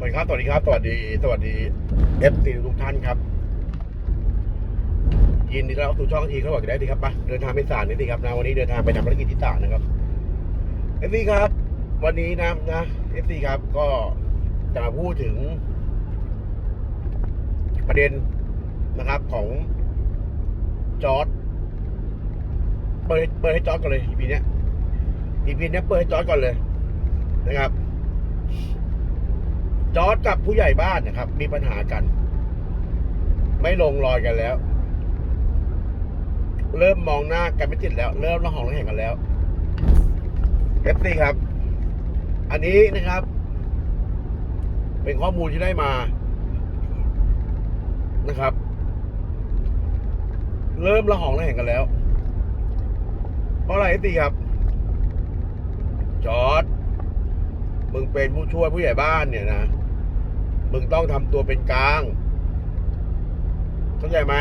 สวัสดีครับ สวัสดีครับ สวัสดี สวัสดีเอฟซีทุกท่านครับ ยินดีต้อนรับสู่ช่องทีเขาบอกจะได้ดีครับปะเดินทางไปศาลนี่ดีครับนะวันนี้เดินทางไปทำภารกิจที่ศาลนะครับเอฟซีครับ วันนี้นะนะเอฟซีครับ ก็จะมาพูดถึง ประเด็นนะครับของจอร์ดเปิดเปิดให้จอร์ดก่อนเลยอีพีเนี้ยอีพีเนี้ยเปิดให้จอร์ดก่อนเลยนะครับ จอร์ดกับผู้ใหญ่บ้านนะครับ มีปัญหากัน ไม่ลงรอยกันแล้ว เริ่มมองหน้ากันไม่ติดแล้ว เริ่มระหองระแหงกันแล้วเอฟซีครับ อันนี้นะครับ เป็นข้อมูลที่ได้มานะครับ เริ่มระหองระแหงกันแล้ว เพราะอะไรเอฟซีครับ จอร์ดมึงเป็นผู้ช่วยผู้ใหญ่บ้านเนี่ยนะ มึงต้องทำตัวเป็นกลาง เข้าใจไหม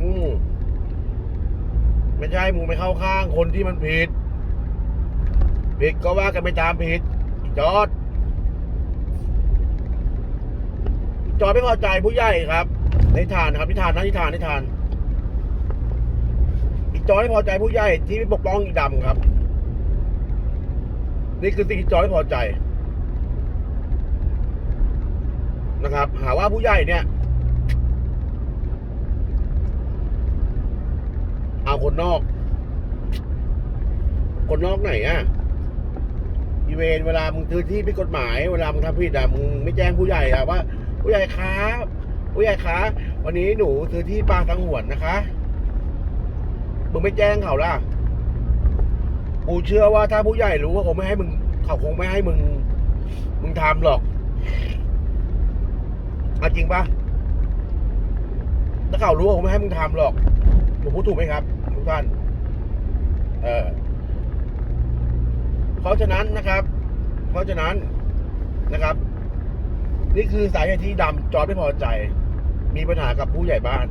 อืมไม่ใช่มึงไปเข้าข้างคนที่มันผิด ผิดก็ว่ากันไปตามผิด จอด จอดไม่พอใจผู้ใหญ่ครับนิทานครับนิทานนะนิทานนิทาน อีจอยไม่พอใจผู้ใหญ่ที่ไม่ปกป้องอีดำครับ นี่คือสิ่งที่จอยไม่พอใจ นะครับ หาว่าผู้ใหญ่เนี่ย เอาคนนอก คนนอกไหนอะอีเวนเวลามึงซื้อที่ผิดกฎหมาย เวลามึงทำผิดอะมึงไม่แจ้งผู้ใหญ่อะว่า ผู้ใหญ่ครับผู้ใหญ่คะวันนี้หนูซื้อที่ปลาสังหวนนะคะมึงไม่แจ้งเขาล่ะกูเชื่อว่าถ้าผู้ใหญ่รู้ว่าคงไม่ให้มึง เขาคงไม่ให้มึง มึงทำหรอก เอาจริงปะถ้าเขารู้ว่าคงไม่ให้มึงทำหรอกผมพูดถูกไหมครับทุกท่าน เออเพราะฉะนั้นนะครับ เพราะฉะนั้นนะครับ นี่คือสาเหตุที่ดำจอร์จไม่พอใจ มีปัญหากับผู้ใหญ่บ้าน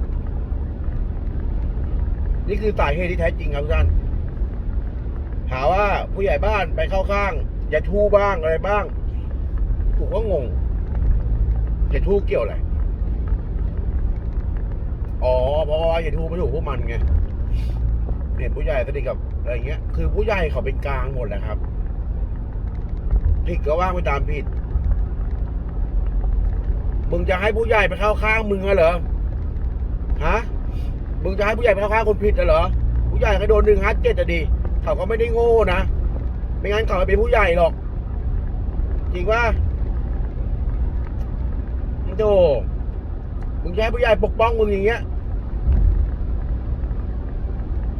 นี่คือสาเหตุที่แท้จริงครับทุกท่านหาว่าผู้ใหญ่บ้านไปเข้าข้าง อย่าทู่บ้างอะไรบ้างถูกก็งง อย่าทู่เกี่ยวอะไรอ๋อเพราะว่าอย่าทู่ไม่ถูกพวกมันไงเห็นผู้ใหญ่สนิทกับอะไรเงี้ย คือผู้ใหญ่เขาเป็นกลางหมดแหละครับ ผิดก็ว่างไปตามผิด มึงจะให้ผู้ใหญ่ไปเข้าข้างมึงเหรอ ฮะ มึงจะให้ผู้ใหญ่ไปเข้าข้างคนผิดเหรอ ผู้ใหญ่ก็โดนหนึ่งฮัตเจ็ดอะดี เขาก็ไม่ได้โง่นะ ไม่งั้นเขาไม่เป็นผู้ใหญ่หรอก จริงว่า โธ่มึงให้ผู้ใหญ่ปกป้องมึงอย่างเงี้ย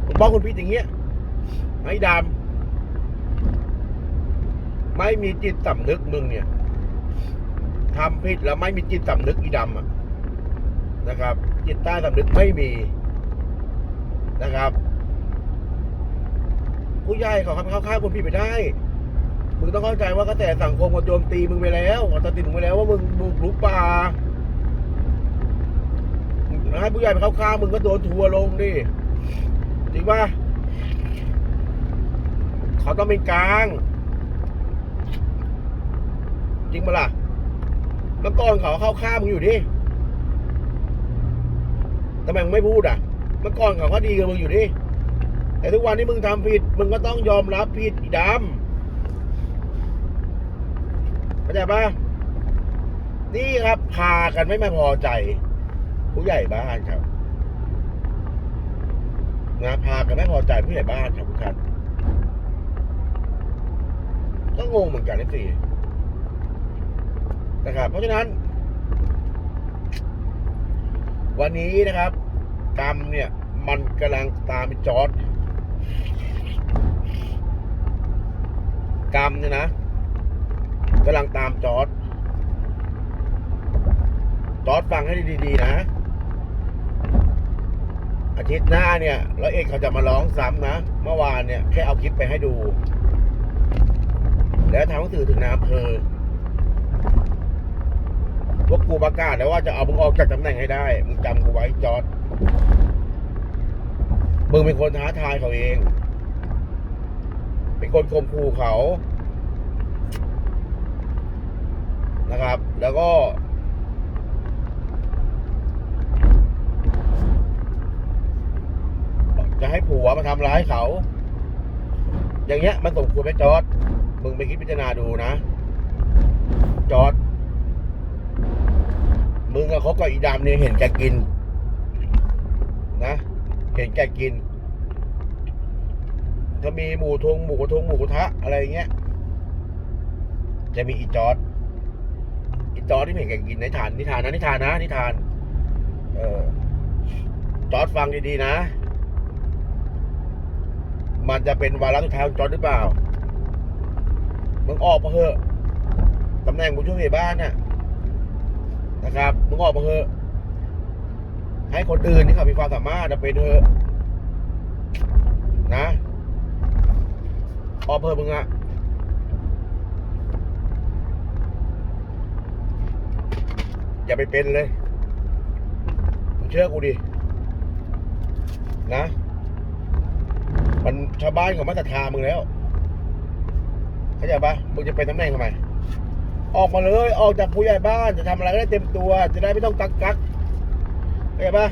ปกป้องคนผิดอย่างเงี้ย ไม่ดำไม่มีจิตสำนึกมึงเนี่ยทำผิดแล้วไม่มีจิตสำนึกอีดำอะนะครับ จิตใต้สำนึกไม่มีนะครับ ผู้ใหญ่เขาทำเข้าข้างคนผิดไปได้มึงต้องเข้าใจว่ากระแสสังคมเขาโจมตีมึงไปแล้วเขาตัดสินมึงไปแล้วว่ามึงบุกรุกป่า ให้ผู้ใหญ่ไปเข้าข้างมึงก็โดนทัวร์ลงดิจริงป่ะเขาต้องเป็นกลาง จริงปะล่ะเมื่อก่อนเขาเข้าข้างมึงอยู่ดิทำไมมึงไม่พูดอะ เมื่อก่อนเขาก็ดีกับมึงอยู่ดิแต่ทุกวันที่มึงทำผิด มึงก็ต้องยอมรับผิดอีดำเข้าใจปะนี่ครับพากันไม่มาพอใจ ผู้ใหญ่บ้านครับนะพากันไม่พอใจผู้ใหญ่บ้านครับทุกท่านก็งงเหมือนกันนะสินะครับ เพราะฉะนั้น วันนี้นะครับ กรรมเนี่ย มันกำลังตามจอดกรรมเนี่ยนะกำลังตามจอดจอดฟังให้ดีๆนะ อาทิตย์หน้าเนี่ยร้อยเอกเขาจะมาร้องซ้ำนะ เมื่อวานเนี่ยแค่เอาคลิปไปให้ดู แล้วทำหนังสือถึงนายอำเภอว่ากูประกาศแล้วว่าจะเอามึงออกจากตำแหน่งให้ได้ มึงจำกูไว้จอดมึงเป็นคนท้าทายเขาเอง เป็นคนข่มขู่เขา นะครับ แล้วก็ จะให้ผัวมาทำร้ายเขา อย่างเงี้ยมันสมควรไหมจอร์ดมึงไปคิดพิจารณาดูนะ จอร์ดมึงกับเขากับอีดำเนี่ยเห็นแกกิน นะ เห็นแกกิน ถ้ามีหมูทงหมูกระทงหมูกระทะอะไรเงี้ย จะมีอีจอร์ดอีจอร์ดที่เห็นแกกินในทานนิทานนะนิทานนะนิทาน เออจอร์ดฟังดีๆนะ มันจะเป็นวาระสุดท้ายของจอร์ดหรือเปล่า มึงออกมาเถอะตำแหน่งผู้ช่วยผู้ใหญ่บ้านน่ะนะครับ มึงออกมาเถอะ ให้คนอื่นที่เขามีความสามารถเป็นเถอะนะ ออกเถอะมึงอะอย่าไปเป็นเลย มึงเชื่อกูดิ นะ มันชาวบ้านเขามาศรัทธามึงแล้ว เข้าใจปะมึงจะเป็นตำแหน่งทำไม ออกมาเลย ออกจากผู้ใหญ่บ้านจะทำอะไรก็ได้เต็มตัว จะได้ไม่ต้องกักกักเข้าใจปะ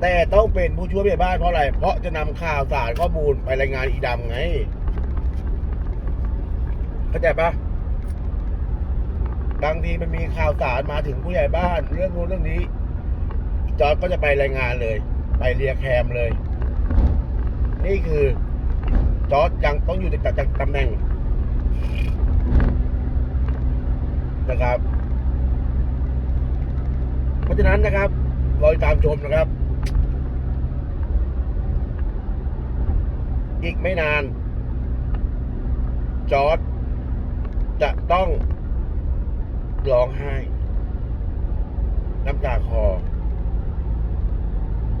แต่ต้องเป็นผู้ช่วยผู้ใหญ่บ้านเพราะอะไร เพราะจะนำข่าวสารข้อมูลไปรายงานอีดำไง เข้าใจปะบางทีมันมีข่าวสารมาถึงผู้ใหญ่บ้าน เรื่องนู้นเรื่องนี้ จอร์จก็จะไปรายงานเลย ไปเรียแคมเลย นี่คือจอร์จยังต้องอยู่ในจากตำแหน่ง นะครับ เพราะฉะนั้นนะครับรอติดตามชมนะครับ อีกไม่นาน จอร์จจะต้องร้องไห้ น้ำตาคอ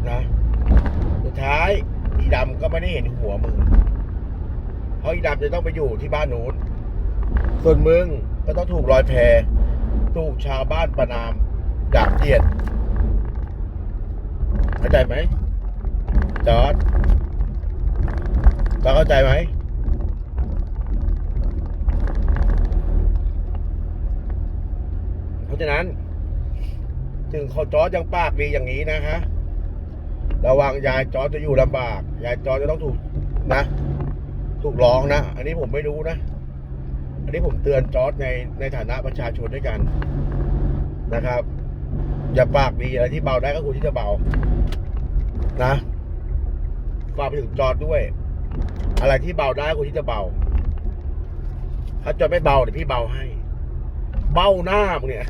นะ สุดท้าย อี ดำก็ไม่ได้เห็นหัวมึง เพราะอีดำจะต้องไปอยู่ที่บ้านนู้น ส่วนมึงก็ต้องถูกรอยแพถูกชาวบ้านประนามด่าเกียดเข้าใจไหมจอร์ดจอร์จเข้าใจไหมเพราะฉะนั้น ถึงเขาจอร์จยังปากดีอย่างนี้นะฮะ ระวังยายจอจะอยู่ลำบาก ยายจอจะต้องถูกนะ ถูกร้องนะ อันนี้ผมไม่รู้นะ อันนี้ผมเตือนจอร์จในในฐานะประชาชนด้วยกันนะครับ อย่าปากดีอะไรที่เบาได้ก็ควรที่จะเบา นะฝากไปถึงจอร์จด้วย อะไรที่เบาได้ควรที่จะเบา ถ้าจอร์จไม่เบาเดี๋ยวพี่เบาให้ เบ้าหน้ามึงเนี่ย